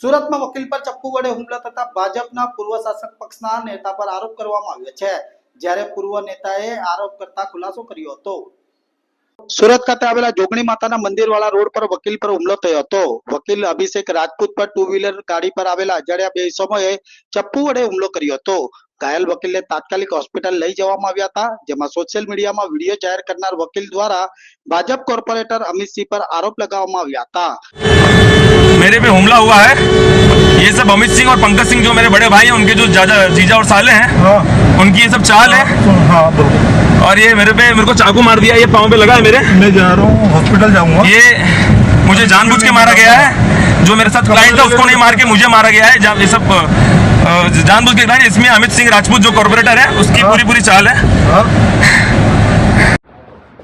સુરતમાં વકીલ પર ચપ્પુ વડે હુમલો થતા ભાજપના પૂર્વ શાસક પક્ષના નેતા પર આરોપ કરવામાં આવ્યો છે. જ્યારે પૂર્વ નેતાએ આરોપ કરતા ખુલાસો કર્યો હતો. સુરત ખાતે આવેલા જોગણી માતાના મંદિર વાળા રોડ પર વકીલ પર હુમલો થયો હતો. વકીલ અભિષેક રાજપૂત પર ટુ વ્હીલર ગાડી પર આવેલા અજાણ્યા બે સમયે ચપ્પુ વડે હુમલો કર્યો હતો. ઘાયલ વકીલને તાત્કાલિક હોસ્પિટલ લઈ જવામાં આવ્યા હતા, જેમાં સોશિયલ મીડિયામાં વીડિયો જાહેર કરનાર વકીલ દ્વારા ભાજપ કોર્પોરેટર અમિતસિંહ પર આરોપ લગાવવામાં આવ્યા હતા. मेरे पे हमला हुआ है। ये सब अमित सिंह और पंकज सिंह जो मेरे बड़े भाई हैं उनके जो जाजा जीजा और साले हैं हाँ। उनकी ये सब चाल है। हाँ, तो। और ये मेरे पे मेरे को चाकू मार दिया ये पाँव पे लगा है मेरे। मैं जा रहा हूँ हॉस्पिटल जाऊँगा। ये मुझे जानबूझ के मारा गया है। जो मेरे साथ क्लाइंट था उसको नहीं मार के मुझे मारा गया है। ये सब जानबूझ के क्लाइंट इसमें अमित सिंह राजपूत जो कॉर्पोरेटर है उसकी हाँ। पूरी पूरी चाल है। हाँ।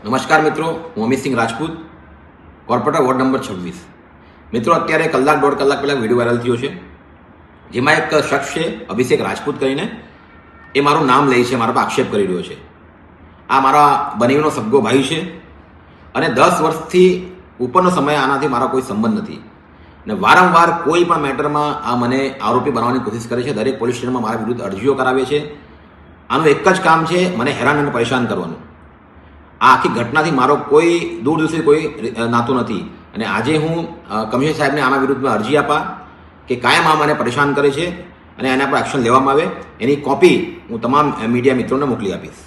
नमस्कार मित्रों Amit Singh Rajput corporator ward number छब्बीस। મિત્રો, અત્યારે કલાક દોઢ કલાક પહેલાં વીડિયો વાયરલ થયો છે. જેમાં એક શખ્સ છે, અભિષેક રાજપૂત કરીને. એ મારું નામ લે છે, મારા પર આક્ષેપ કરી રહ્યો છે. આ મારા બનેવીનો સગો ભાઈ છે. અને દસ વર્ષથી ઉપરનો સમય આનાથી મારા કોઈ સંબંધ નથી. ને વારંવાર કોઈ પણ મેટરમાં આ મને આરોપી બનાવવાની કોશિશ કરે છે. દરેક પોલીસ સ્ટેશનમાં મારા વિરુદ્ધ અરજીઓ કરાવે છે. આનું એક જ કામ છે, મને હેરાન અને પરેશાન કરવાનું. આ આખી ઘટનાથી મારો કોઈ દૂર કોઈ નાતો નથી. અને આજે હું કમિશનર સાહેબને આના વિરુદ્ધમાં અરજી આપા કે કાયમ આ મને પરેશાન કરે છે અને એના પર એક્શન લેવામાં આવે. એની કોપી હું તમામ મીડિયા મિત્રોને મોકલી આપીશ.